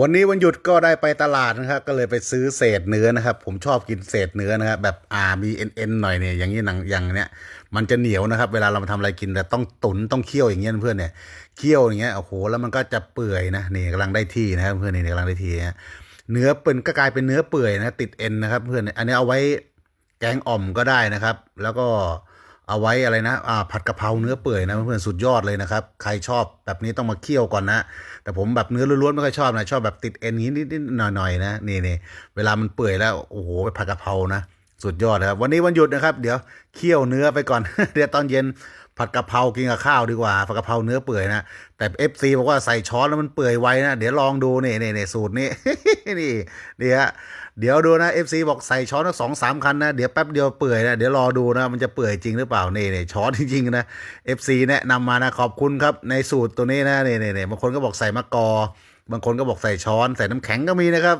วันนี้วันหยุดก็ได้ไปตลาดนะครับ ก็เลยไปซื้อเศษเนื้อนะครับ ผมชอบกินเศษเนื้อนะครับ แบบอ่ามีเอ็นเอ็นหน่อยเนี่ยอย่างนี้หนังอย่างเนี้ยมันจะเหนียวนะครับ เวลาเรามาทำอะไรกินแต่ต้องตุนต้องเคี่ยวอย่างเงี้ยเพื่อนเนี่ยเคี่ยวอย่างเงี้ยโอ้โหแล้วมันก็จะเปื่อยนะนี่กำลังได้ที่นะครับเพื่อนนี่กำลังได้ที่นะเนื้อเป็นก็กลายเป็นเนื้อเปื่อยนะติดเอ็นนะครับ เพื่อนอันนี้เอาไว้แกงอ่อมก็ได้นะครับ แล้วก็ เอาไว้อะไรนะอ่าผัดกะเพราเนื้อเปื่อยนะเพื่อนๆสุดยอดเลยนะครับใครชอบแบบนี้ต้องมาเคี่ยวก่อนนะ แต่ผมแบบเนื้อล้วนๆไม่ค่อยชอบนะชอบแบบติดเอ็นนิดๆหน่อยๆนะนี่นี่เวลามันเปื่อยแล้วโอ้โหไปผัดกะเพรานะ สุดยอดครับ วันนี้วันหยุดนะครับ เดี๋ยวเคี่ยวเนื้อไปก่อน เดี๋ยวตอนเย็นผัดกะเพรากินกับข้าวดีกว่าผัดกะเพราเนื้อเปื่อยนะแต่เอฟซีบอกว่าใส่ช้อนแล้วมันเปื่อยไวนะเดี๋ยวลองดูนี่นี่นี่สูตรนี้ นี่นี่ฮะเดี๋ยวดูนะเอฟซีบอกใส่ช้อนสักสองสามคันนะเดี๋ยวแป๊บเดียวเปื่อยนะเดี๋ยวรอดูนะมันจะเปื่อยจริงหรือเปล่านี่นี่ช้อนจริงๆนะเอฟซีแนะนำมานะขอบคุณครับในสูตรตัวนี้นะนี่นี่นี่บางคนก็บอกใส่มะกอบางคนก็บอกใส่ช้อน ใส่น้ำแข็งก็มีนะครับ